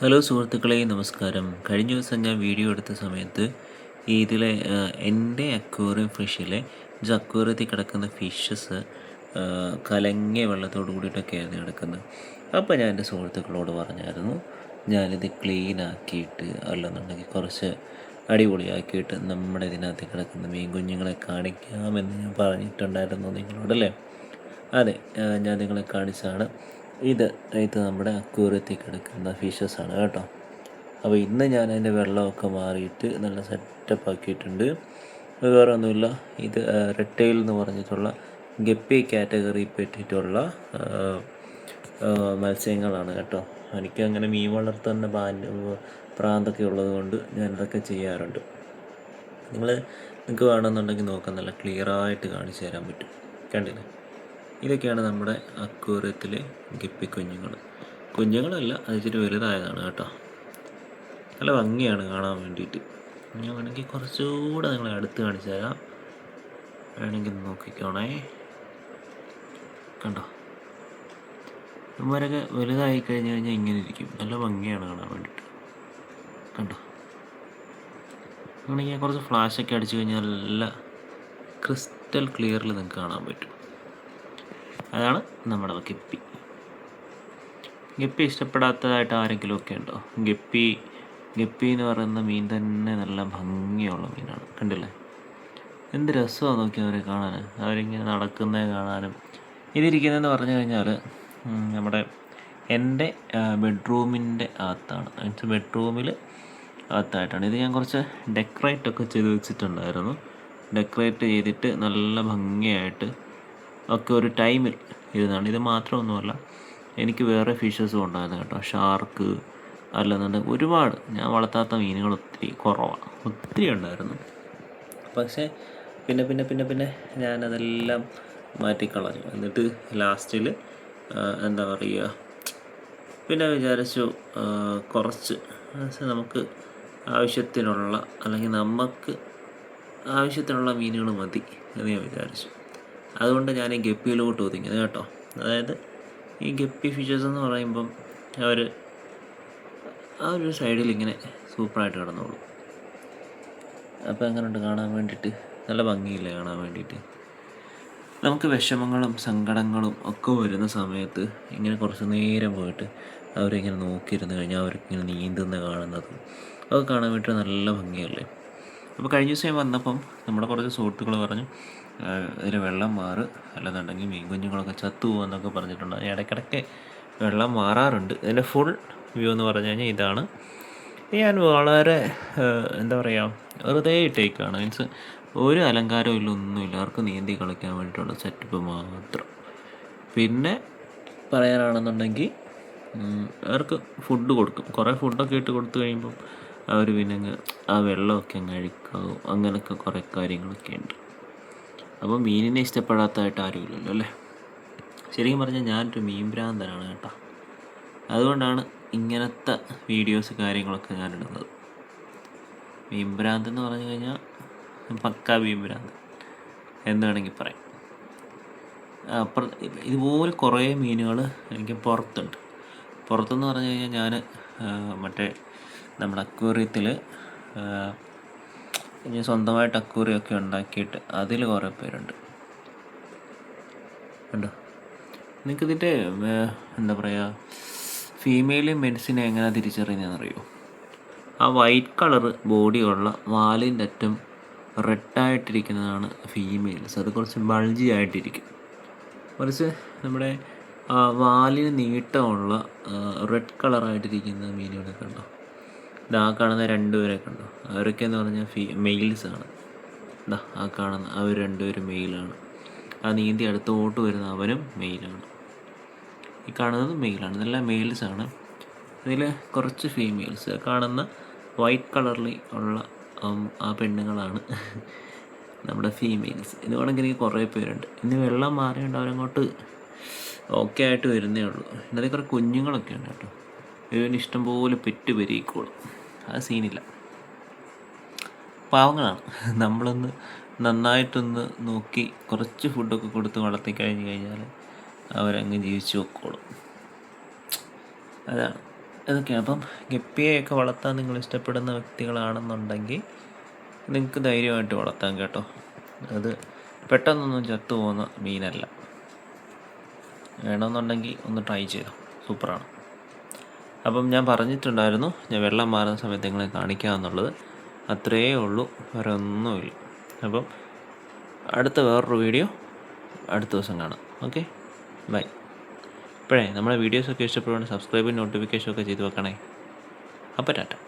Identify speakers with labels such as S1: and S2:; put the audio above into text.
S1: Hello സുഹൃത്തുക്കളെ നമസ്കാരം. കഴിഞ്ഞ ദിവസം ഞാൻ വീഡിയോ എടുത്ത സമയത്ത് ഇതിലെ എന്റെ അക്വേറിയം ഫിഷിലെ ഇത് അക്വേറിയത്തിൽ കിടക്കുന്ന ഫിഷസ് കലങ്ങിയ വെള്ളത്തോടു കൂടിയിട്ടൊക്കെയായിരുന്നു കിടക്കുന്നത്. അപ്പോൾ ഞാൻ എന്റെ സുഹൃത്തുക്കളോട് പറഞ്ഞായിരുന്നു ഞാനിത് ക്ലീൻ ആക്കിയിട്ട് അല്ലെന്നുണ്ടെങ്കിൽ കുറച്ച് അടിപൊളിയാക്കിയിട്ട് നമ്മുടെ ഇതിനകത്ത് കിടക്കുന്ന മീൻ കുഞ്ഞുങ്ങളെ കാണിക്കാമെന്ന് ഞാൻ പറഞ്ഞിട്ടുണ്ടായിരുന്നു നിങ്ങളോടല്ലേ അതെ ഞാൻ നിങ്ങളെ കാണിച്ചാണ് ഇത് ഇത് നമ്മുടെ അക്വേറിയത്തിൽ കിടക്കുന്ന ഫിഷസ് ആണ് കേട്ടോ. അപ്പോൾ ഇന്ന് ഞാൻ അതിന്റെ വെള്ളമൊക്കെ മാറിയിട്ട് നല്ല സെറ്റപ്പ് ആക്കിയിട്ടുണ്ട്. വേറെ ഒന്നുമില്ല. ഇത് റെഡ് എന്ന് പറഞ്ഞിട്ടുള്ള ഗപ്പി കാറ്റഗറി പറ്റിയിട്ടുള്ള മത്സ്യങ്ങളാണ് കേട്ടോ. എനിക്ക് അങ്ങനെ മീൻ വളർത്തുന്ന പാൻ- പ്രാന്തൊക്കെ ഉള്ളത് കൊണ്ട് ഞാൻ ഇതൊക്കെ ചെയ്യാറുണ്ട്. നിങ്ങൾ നിങ്ങൾക്ക് വേണമെന്നുണ്ടെങ്കിൽ നോക്കാം. നല്ല ക്ലിയറായിട്ട് കാണിച്ചു തരാൻ പറ്റും. കണ്ടില്ലേ? ഇതൊക്കെയാണ് നമ്മുടെ അക്വേറിയത്തിലെ ഗപ്പി കുഞ്ഞുങ്ങൾ. കുഞ്ഞുങ്ങളല്ല അത് ഇച്ചിരി വലുതായതാണ് കേട്ടോ. നല്ല ഭംഗിയാണ് കാണാൻ വേണ്ടിയിട്ട്. ഞാൻ വേണമെങ്കിൽ കുറച്ചുകൂടെ നിങ്ങളെ അടുത്ത് കാണിച്ചു തരാം. വേണമെങ്കിൽ നോക്കിക്കോണേ. കണ്ടോ? ഇവരൊക്കെ വലുതായി കഴിഞ്ഞ് കഴിഞ്ഞാൽ ഇങ്ങനെ ഇരിക്കും. നല്ല ഭംഗിയാണ് കാണാൻ വേണ്ടിയിട്ട്. കണ്ടോ? അങ്ങനെയെങ്കിൽ കുറച്ച് ഫ്ലാഷൊക്കെ അടിച്ചു കഴിഞ്ഞാൽ നല്ല ക്രിസ്റ്റൽ ക്ലിയറിൽ നിങ്ങൾക്ക് കാണാൻ പറ്റും. അതാണ് നമ്മുടെ ഗപ്പി. ഗപ്പി ഇഷ്ടപ്പെടാത്തതായിട്ട് ആരെങ്കിലും ഒക്കെ ഉണ്ടോ? ഗപ്പി ഗപ്പി എന്ന് പറയുന്ന മീൻ തന്നെ നല്ല ഭംഗിയുള്ള മീനാണ്. കണ്ടില്ലേ? എന്ത് രസമാണ് നോക്കി അവരെ കാണാൻ അവരിങ്ങനെ നടക്കുന്നത് കാണാനും. ഇതിരിക്കുന്നതെന്ന് പറഞ്ഞു കഴിഞ്ഞാൽ നമ്മുടെ എന്റെ ബെഡ്റൂമിന്റെ അകത്താണ്. മീൻസ് ബെഡ്റൂമിൽ അകത്തായിട്ടാണ്. ഇത് ഞാൻ കുറച്ച് ഡെക്കറേറ്റ് ഒക്കെ ചെയ്ത് വെച്ചിട്ടുണ്ടായിരുന്നു. ഡെക്കറേറ്റ് ചെയ്തിട്ട് നല്ല ഭംഗിയായിട്ട് ഒക്കെ ഒരു ടൈമിൽ ഇരുന്നാണ്. ഇത് മാത്രമൊന്നുമല്ല എനിക്ക് വേറെ ഫിഷസും ഉണ്ടായിരുന്നു കേട്ടോ. ഷാർക്ക് അല്ലെന്നുണ്ടെങ്കിൽ ഒരുപാട്. ഞാൻ വളർത്താത്ത മീനുകൾ ഒത്തിരി കുറവാണ്. ഒത്തിരി ഉണ്ടായിരുന്നു. പക്ഷേ പിന്നെ പിന്നെ പിന്നെ പിന്നെ ഞാനതെല്ലാം മാറ്റിക്കളഞ്ഞു. എന്നിട്ട് ലാസ്റ്റിൽ എന്താ പറയുക പിന്നെ വിചാരിച്ചു കുറച്ച് നമുക്ക് ആവശ്യത്തിനുള്ള അല്ലെങ്കിൽ നമുക്ക് ആവശ്യത്തിനുള്ള മീനുകൾ മതി എന്ന് ഞാൻ വിചാരിച്ചു. അതുകൊണ്ട് ഞാൻ ഈ ഗപ്പിയിലോട്ട് ഒതുങ്ങിയത് കേട്ടോ. അതായത് ഈ ഗപ്പി ഫിഷസ് എന്ന് പറയുമ്പം അവർ ആ ഒരു സൈഡിൽ ഇങ്ങനെ സൂപ്പറായിട്ട് കിടന്നോളൂ. അപ്പോൾ എങ്ങനെയുണ്ട് കാണാൻ വേണ്ടിയിട്ട്. നല്ല ഭംഗിയില്ലേ കാണാൻ വേണ്ടിയിട്ട്. നമുക്ക് വിഷമങ്ങളും സങ്കടങ്ങളും ഒക്കെ വരുന്ന സമയത്ത് ഇങ്ങനെ കുറച്ച് നേരം പോയിട്ട് അവരിങ്ങനെ നോക്കിയിരുന്ന് കഴിഞ്ഞാൽ അവർക്കിങ്ങനെ നീന്തുന്ന കാണുന്നതും അതൊക്കെ കാണാൻ വേണ്ടിയിട്ട് നല്ല ഭംഗിയല്ലേ. അപ്പോൾ കഴിഞ്ഞ ദിവസം വന്നപ്പം നമ്മുടെ കുറച്ച് സുഹൃത്തുക്കൾ പറഞ്ഞു ഇതിൽ വെള്ളം മാറ് അല്ലെന്നുണ്ടെങ്കിൽ മീൻ കുഞ്ഞുങ്ങളൊക്കെ ചത്തു പോകുമെന്നൊക്കെ പറഞ്ഞിട്ടുണ്ട്. ഇടയ്ക്കിടയ്ക്ക് വെള്ളം മാറാറുണ്ട്. ഇതിന്റെ ഫുൾ വ്യൂ എന്ന് പറഞ്ഞു കഴിഞ്ഞാൽ ഇതാണ്. ഞാൻ വളരെ എന്താ പറയുക വെറുതെ ഇട്ടേക്കാണ്. മീൻസ് ഒരു അലങ്കാരവും ഇല്ല ഒന്നുമില്ല. അവർക്ക് നീന്തി കളിക്കാൻ വേണ്ടിയിട്ടുള്ള സെറ്റപ്പ് മാത്രം. പിന്നെ പറയാനാണെന്നുണ്ടെങ്കിൽ അവർക്ക് ഫുഡ് കൊടുക്കും. കുറേ ഫുഡൊക്കെ ഇട്ട് കൊടുത്തു കഴിയുമ്പം അവർ പിന്നെ ആ വെള്ളമൊക്കെ അങ്ങ് അഴുക്കാവും. അങ്ങനെയൊക്കെ കുറേ കാര്യങ്ങളൊക്കെ ഉണ്ട്. അപ്പോൾ മീനിനെ ഇഷ്ടപ്പെടാത്തതായിട്ട് ആരുമില്ലല്ലോ അല്ലേ? ശരിക്കും പറഞ്ഞാൽ ഞാനൊരു മീൻ ഭ്രാന്തനാണ് കേട്ടോ. അതുകൊണ്ടാണ് ഇങ്ങനത്തെ വീഡിയോസ് കാര്യങ്ങളൊക്കെ ഞാൻ ഇടുന്നത് മീൻ ഭ്രാന്ത് എന്ന് പറഞ്ഞു കഴിഞ്ഞാൽ പക്ക മീൻ ഭ്രാന്ത് എന്ന് വേണമെങ്കിൽ പറയാം. അപ്പുറം ഇതുപോലെ കുറേ മീനുകൾ എനിക്ക് പുറത്തുണ്ട്. പുറത്തെന്ന് പറഞ്ഞു കഴിഞ്ഞാൽ ഞാൻ മറ്റേ നമ്മുടെ അക്വേറിയത്തിൽ ഞാൻ സ്വന്തമായിട്ട് അക്കൂറിയൊക്കെ ഉണ്ടാക്കിയിട്ട് അതിൽ കുറേ പേരുണ്ട്. കണ്ടോ? നിങ്ങൾക്ക് ഇതിന്റെ എന്താ പറയുക ഫീമെയിലും മെൻസിനെ എങ്ങനെ തിരിച്ചറിയുന്നതെന്നറിയോ? ആ വൈറ്റ് കളർ ബോഡിയുള്ള വാലിന്റെ അറ്റം റെഡായിട്ടിരിക്കുന്നതാണ് ഫീമെയിൽസ് അത് കുറച്ച് ബൾജി ആയിട്ടിരിക്കും. കുറച്ച് നമ്മുടെ വാലിന് നീട്ടമുള്ള റെഡ് കളറായിട്ടിരിക്കുന്ന മീനുകളൊക്കെ ഉണ്ടോ? ഇതാ കാണുന്ന രണ്ടുപേരെ കണ്ടോ. അവരൊക്കെ എന്ന് പറഞ്ഞാൽ ഫീ ആണ്. ഇതാ ആ കാണുന്ന അവർ രണ്ടുപേരും മെയിലാണ് ആ നീന്തി അടുത്തോട്ട് വരുന്ന അവനും മെയിലാണ് ഈ കാണുന്നത് മെയിലാണ് ഇതെല്ലാം ആണ്. ഇതിൽ കുറച്ച് ഫീമെയിൽസ് കാണുന്ന വൈറ്റ് കളറിൽ ഉള്ള ആ പെണ്ണുങ്ങളാണ് നമ്മുടെ ഫീമെയിൽസ് ഇത് വേണമെങ്കിൽ എനിക്ക് കുറേ പേരുണ്ട്. ഇന്ന് വെള്ളം മാറിയുണ്ട് അവരങ്ങോട്ട് ഓക്കെ ആയിട്ട് വരുന്നേ ഉള്ളൂ. ഇന്നലെ കുറേ കുഞ്ഞുങ്ങളൊക്കെ ഉണ്ട് കേട്ടോ. ഇവന് ഇഷ്ടംപോലെ പെറ്റ് പെരുകിക്കോളും. അത് സീനില്ല. പാവങ്ങളാണ്. നമ്മളൊന്ന് നന്നായിട്ടൊന്ന് നോക്കി കുറച്ച് ഫുഡൊക്കെ കൊടുത്ത് വളർത്തി കഴിഞ്ഞ് കഴിഞ്ഞാൽ അവരങ്ങ് ജീവിച്ചു വെക്കോളും അതാണ്. അതൊക്കെയാണ് അപ്പം ഗപ്പിയെയൊക്കെ വളർത്താൻ നിങ്ങൾ ഇഷ്ടപ്പെടുന്ന വ്യക്തികളാണെന്നുണ്ടെങ്കിൽ നിങ്ങൾക്ക് ധൈര്യമായിട്ട് വളർത്താം കേട്ടോ. അത് പെട്ടെന്നൊന്നും ചത്തുപോകുന്ന മീനല്ല. വേണമെന്നുണ്ടെങ്കിൽ ഒന്ന് ട്രൈ ചെയ്തോ. സൂപ്പറാണ്. അപ്പം ഞാൻ പറഞ്ഞിട്ടുണ്ടായിരുന്നു ഞാൻ വെള്ളം മാറുന്ന സമയത്ത് നിങ്ങളെ കാണിക്കാമെന്നുള്ളത് അത്രയേ ഉള്ളൂ വേറെ ഒന്നുമില്ല. അപ്പം അടുത്ത വേറൊരു വീഡിയോ അടുത്ത ദിവസം കാണാം. ഓക്കെ? ബൈ. ഇപ്പോഴേ നമ്മളെ വീഡിയോസൊക്കെ ഇഷ്ടപ്പെടുവാണെങ്കിൽ സബ്സ്ക്രൈബും നോട്ടിഫിക്കേഷൻ ഒക്കെ ചെയ്ത് വെക്കണേ. അപ്പോൾ ടാറ്റ.